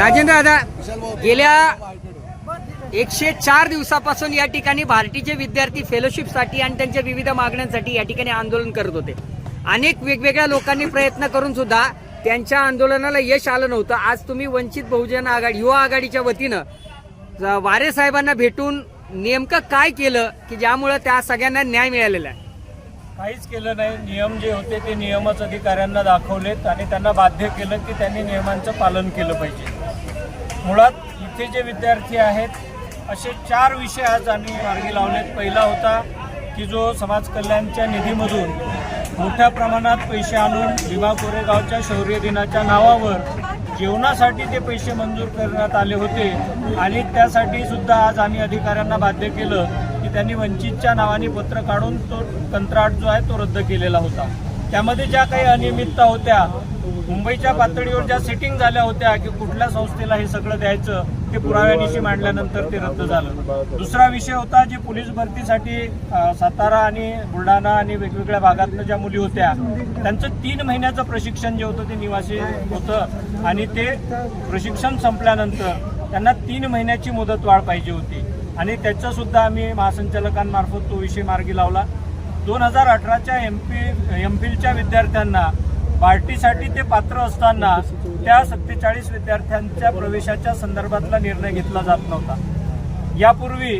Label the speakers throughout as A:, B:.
A: राजेंद्र दादा गेल्या एकशे चार दिवसापासून या ठिकाणी भारतीचे विद्यार्थी फेलोशिपसाठी आणि त्यांच्या विविध मागण्यांसाठी या ठिकाणी आंदोलन करत होते. अनेक वेगवेगळ्या लोकांनी प्रयत्न करून सुद्धा त्यांच्या आंदोलनाला यश आलं नव्हतं. आज तुम्ही वंचित बहुजन आघाडी युवा आघाडीच्या वतीनं वारे साहेबांना भेटून नेमकं काय केलं की ज्यामुळं त्या सगळ्यांना न्याय मिळालेला आहे?
B: काहीच केलं नाही. नियम जे होते ते नियमच अधिकाऱ्यांना दाखवलेत आणि त्यांना बाध्य केलं की त्यांनी नियमांचं पालन केलं पाहिजे. मुळात इथे जे विद्यार्थी आहेत असे चार विषय आज आम्ही मार्गी लावलेत. पहिला होता की जो समाज कल्याणच्या निधीमधून मोठ्या प्रमाणात पैसे आणून भीमा कोरेगावच्या शौर्य दिनाच्या नावावर जेवणासाठी ते पैसे मंजूर करण्यात आले होते. आणि त्यासाठी सुद्धा आज आम्ही अधिकाऱ्यांना बाध्य केलं की त्यांनी वंचितच्या नावाने पत्र काढून तो कंत्राट जो आहे तो रद्द केलेला होता. त्यामध्ये ज्या काही अनियमितता होत्या मुंबईच्या पातळीवर ज्या सेटिंग झाल्या होत्या की कुठल्या संस्थेला हे सगळं द्यायचं ते पुराव्यानिशी मांडल्यानंतर ते रद्द झालं. दुसरा विषय होता जे पोलीस भरतीसाठी सातारा आणि बुलढाणा आणि वेगवेगळ्या भागातल्या ज्या मुली होत्या त्यांचं तीन महिन्याचं प्रशिक्षण जे होतं ते निवासी होतं आणि ते प्रशिक्षण संपल्यानंतर त्यांना तीन महिन्याची मुदत वाढ पाहिजे होती. आणि त्याचं सुद्धा आम्ही महासंचालकांमार्फत तो विषय मार्गी लावला. दोन हजार अठराच्या एम पी एम फिलच्या विद्यार्थ्यांना पार्टीसाठी ते पात्र असताना त्या सत्तेचाळीस विद्यार्थ्यांच्या प्रवेशाच्या संदर्भातला निर्णय घेतला जात नव्हता. यापूर्वी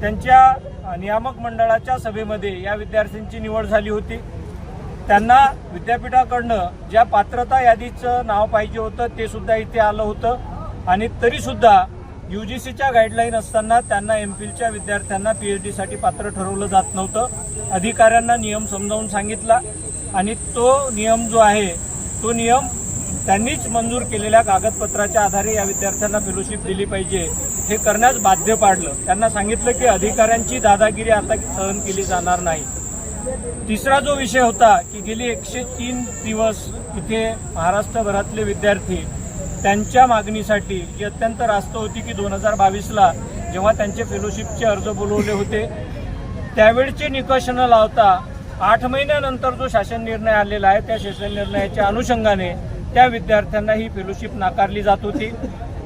B: त्यांच्या नियामक मंडळाच्या सभेमध्ये या विद्यार्थ्यांची निवड झाली होती. त्यांना विद्यापीठाकडनं ज्या पात्रता यादीचं नाव पाहिजे होतं ते सुद्धा इथे आलं होतं. आणि तरीसुद्धा यू जी युजीसीच्या गाईडलाईन असताना त्यांना एम फिलच्या विद्यार्थ्यांना पीएचडी डीसाठी पात्र ठरवलं जात नव्हतं. अधिकाऱ्यांना नियम समजावून सांगितला आणि तो नियम जो आहे तो नियम त्यांनीच मंजूर केलेल्या कागदपत्राच्या आधारे या विद्यार्थ्यांना फेलोशिप दिली पाहिजे. हे करण्यास बाध्य पाडलं. त्यांना सांगितलं की अधिकाऱ्यांची दादागिरी आता सहन केली जाणार नाही. तिसरा जो विषय होता की गेली एकशे तीन दिवस इथे महाराष्ट्रभरातले विद्यार्थी त्यांच्या मागणीसाठी जी अत्यंत रास्त होती की दोन हजार बावीसला जेव्हा त्यांचे फेलोशिपचे अर्ज बोलवले होते त्यावेळचे निकष न लावता आठ महिन्यानंतर जो शासन निर्णय आलेला आहे त्या शासन निर्णयाच्या अनुषंगाने त्या विद्यार्थ्यांना ही फेलोशिप नाकारली जात होती.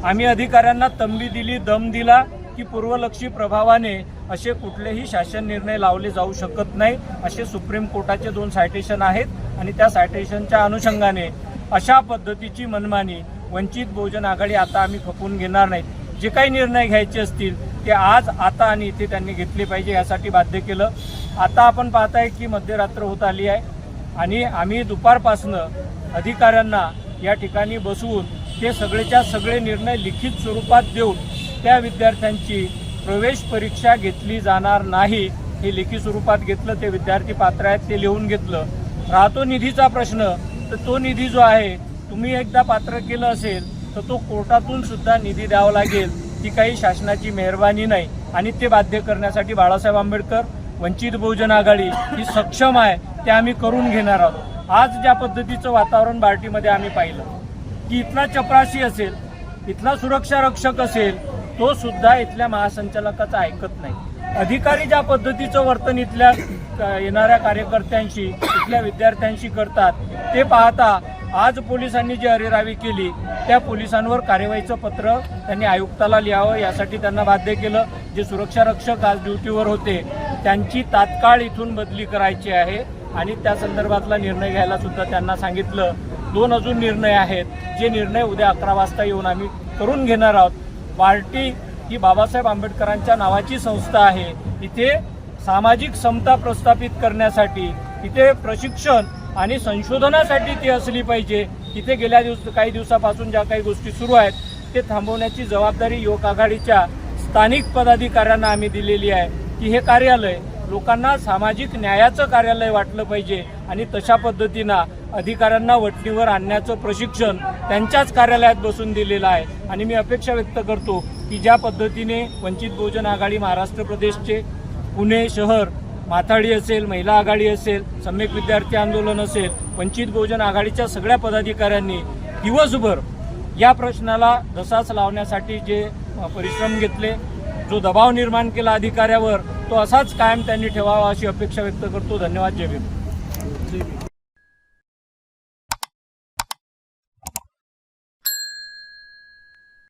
B: आम्ही अधिकाऱ्यांना तंबी दिली दम दिला की पूर्वलक्षी प्रभावाने असे कुठलेही शासन निर्णय लावले जाऊ शकत नाही असे सुप्रीम कोर्टाचे दोन सायटेशन आहेत आणि त्या सायटेशनच्या अनुषंगाने अशा पद्धतीची मनमानी वंचित बहुजन आघाडी आता आम्ही खपवून घेणार नाहीत. जे काही निर्णय घ्यायचे असतील ते आज आता आणि इथे त्यांनी घेतले पाहिजे यासाठी बाध्य केलं. आता आपण पाहताय की मध्यरात्र होत आली आहे आणि आम्ही दुपारपासनं अधिकाऱ्यांना या ठिकाणी बसवून ते सगळेच्या सगळे निर्णय लिखित स्वरूपात देऊन त्या विद्यार्थ्यांची प्रवेश परीक्षा घेतली जाणार नाही हे लिखित स्वरूपात घेतलं ते विद्यार्थी पात्र आहेत ते लिहून घेतलं. राहतो निधीचा प्रश्न. तर तो निधी जो आहे तुम्ही एकदा पात्र केलं असेल तर तो कोर्टातून सुद्धा निधी द्यावा लागेल. ती काही शासनाची मेहरबानी नाही. आणि ते बाध्य करण्यासाठी बाळासाहेब आंबेडकर वंचित बहुजन आघाडी ही सक्षम आहे ते आम्ही करून घेणार आहोत. आज ज्या पद्धतीचं वातावरण बार्टीमध्ये आम्ही पाहिलं की इथला चपराशी असेल इथला सुरक्षा रक्षक असेल तो सुद्धा इथल्या महासंचालकाचं ऐकत नाही. अधिकारी ज्या पद्धतीचं वर्तन इथल्या येणाऱ्या कार्यकर्त्यांशी इथल्या विद्यार्थ्यांशी करतात ते पाहता आज पोलिसांनी जी अरेरावी केली त्या पोलिसांवर कार्यवाहीचं पत्र त्यांनी आयुक्ताला लिहावं यासाठी त्यांना बाध्य केलं. जे सुरक्षा रक्षक आज ड्युटीवर होते त्यांची तात्काळ इथून बदली करायची आहे आणि त्या संदर्भातला निर्णय घ्यायला सुद्धा त्यांना सांगितलं. दोन अजून निर्णय आहेत. जे निर्णय उद्या अकरा वाजता येऊन आम्ही करून घेणार आहोत. पार्टी ही बाबासाहेब आंबेडकरांच्या नावाची संस्था आहे. इथे सामाजिक समता प्रस्थापित करण्यासाठी इथे प्रशिक्षण आणि संशोधनासाठी ती असली पाहिजे. तिथे गेल्या दिवस काही दिवसापासून ज्या काही गोष्टी सुरू आहेत ते थांबवण्याची जबाबदारी युवक आघाडीच्या स्थानिक पदाधिकाऱ्यांना आम्ही दिलेली आहे. की हे कार्यालय लोकांना सामाजिक न्यायाचं कार्यालय वाटलं पाहिजे आणि तशा पद्धतीनं अधिकाऱ्यांना वटणीवर आणण्याचं प्रशिक्षण त्यांच्याच कार्यालयात बसून दिलेलं आहे. आणि मी अपेक्षा व्यक्त करतो की ज्या पद्धतीने वंचित बहुजन आघाडी महाराष्ट्र प्रदेशचे पुणे शहर माथाडी असेल महिला आघाडी असेल सम्यक विद्यार्थी आंदोलन असेल वंचित बहुजन आघाडीच्या सगळ्या पदाधिकाऱ्यांनी दिवसभर या प्रश्नाला धसास लावण्यासाठी जे परिश्रम घेतले जो दबाव निर्माण केला अधिकाऱ्यावर तो असाच कायम त्यांनी ठेवावा अशी अपेक्षा व्यक्त करतो. धन्यवाद. जय भीम.